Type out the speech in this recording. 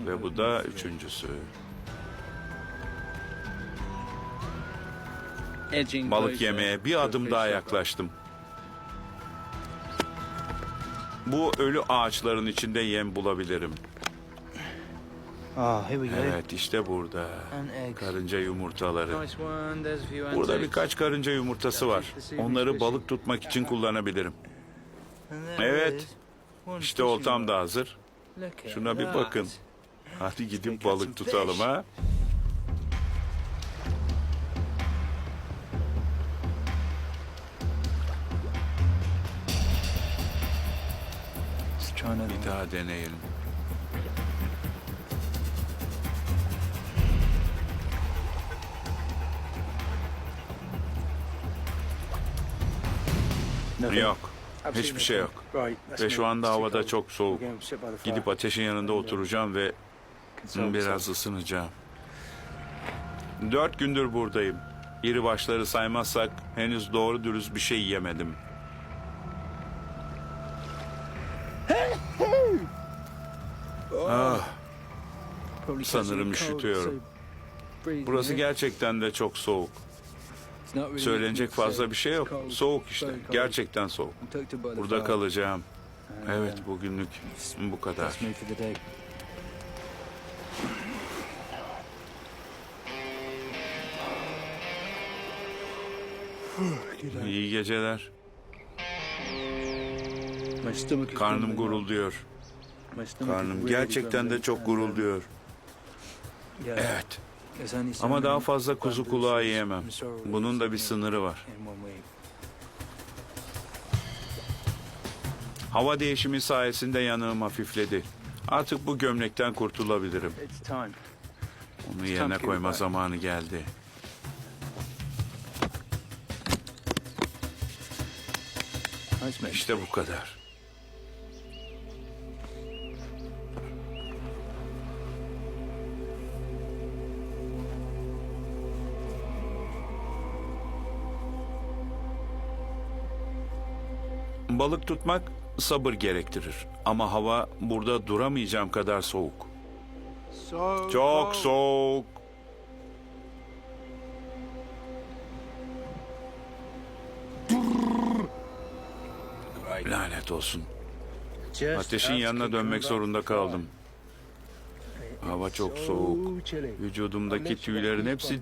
Ve bu da üçüncüsü. Balık yemeye bir adım daha yaklaştım. Bu ölü ağaçların içinde yem bulabilirim. Ah. Evet işte burada. Karınca yumurtaları. Burada birkaç karınca yumurtası var. Onları balık tutmak için kullanabilirim. Evet. İşte oltam da hazır. Şuna bir bakın. Hadi gidip balık tutalım ha. Bir daha deneyelim. Yok. Hiçbir şey yok. Ve şu anda havada take çok soğuk. Gidip ateşin yanında oturacağım ve Console biraz ısınacağım. Dört gündür buradayım. İri başları saymazsak henüz doğru dürüst bir şey yemedim. Ah, sanırım üşütüyorum. burası gerçekten de çok soğuk. Söylenecek fazla bir şey yok. Soğuk işte. Gerçekten soğuk. Burada kalacağım. Evet bugünlük bu kadar. İyi geceler. Karnım gurulduyor. Karnım gerçekten de çok gurulduyor. Evet. Ama daha fazla kuzu kulağı shoots yiyemem. Bunun da bir sınırı var. Hava değişimi sayesinde yanığım hafifledi. Artık bu gömlekten kurtulabilirim. Onu yerine koyma zamanı geldi. İşte bu kadar. Balık tutmak sabır gerektirir. Ama hava burada duramayacağım kadar soğuk. Çok soğuk. Lanet olsun. Ateşin yanına dönmek zorunda kaldım. Hava çok So soğuk. Vücudumdaki tüylerin hepsi